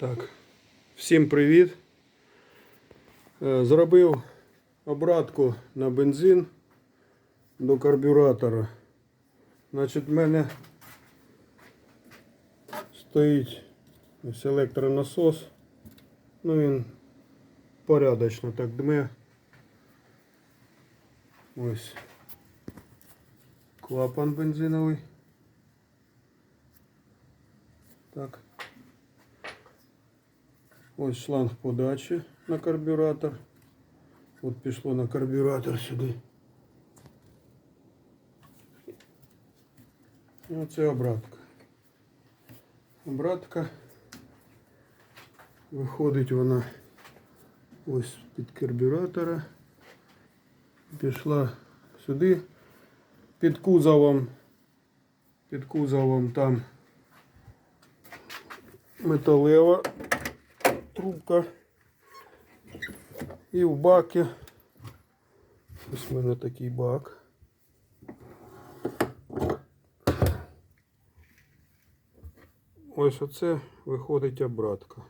Так, всім привіт. Е, Зробив обратку на бензин до карбюратора. Значить, в мене стоїть ось електронасос. Ну він порядочно так дме. Ось клапан бензиновий. Так. Ось шланг подачі на карбюратор. От пішло на карбюратор сюди. І оце обратка. Обратка. Виходить вона ось під карбюратора. Пішла сюди. Під кузовом. Під кузовом там металева трубка. І в бакі. Ось в мене такий бак. Ось оце виходить обратка.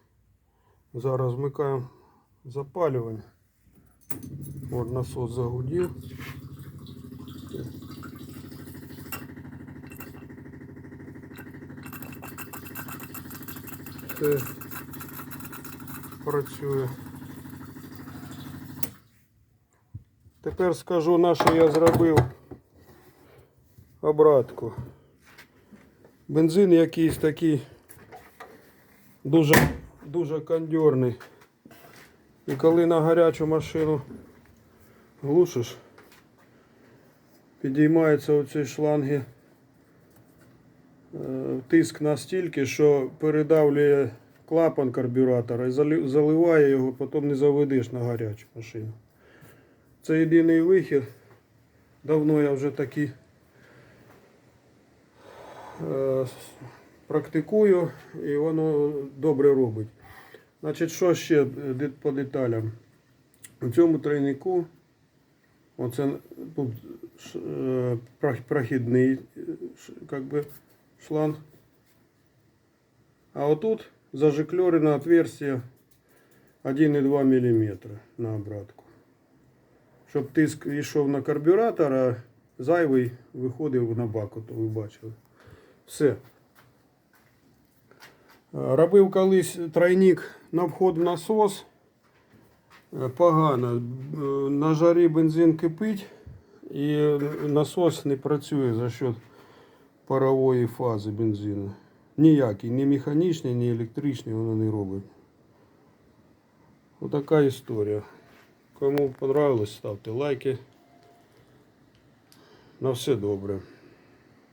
Зараз вмикаємо запалювання. От насос загудів. Все працює. Тепер скажу, на що я зробив обратку. Бензин якийсь такий дуже, дуже кондьорний. І коли на гарячу машину глушиш, підіймаються оці шланги е, тиск настільки, що передавлює клапан карбюратора і заливає його, потім не заведеш на гарячу машину. Це єдиний вихід. Давно я вже такий е, практикую і воно добре робить. Значить, що ще по деталям? У цьому тройнику оце тут е, прохідний е, как би, шланг. А отут зажиклерено отверстие 1,2 мм на обратку. Щоб тиск йшов на карбюратор, а зайвий виходив на бак, ото ви бачили. Все. Робив колись тройник на вход в насос. Погано. На жарі бензин кипить і насос не працює за счет парової фази бензину. Ніякий, ні механічний, ні електричний воно не робить. Отака історія. Кому понравилось, ставте лайки. На все добре.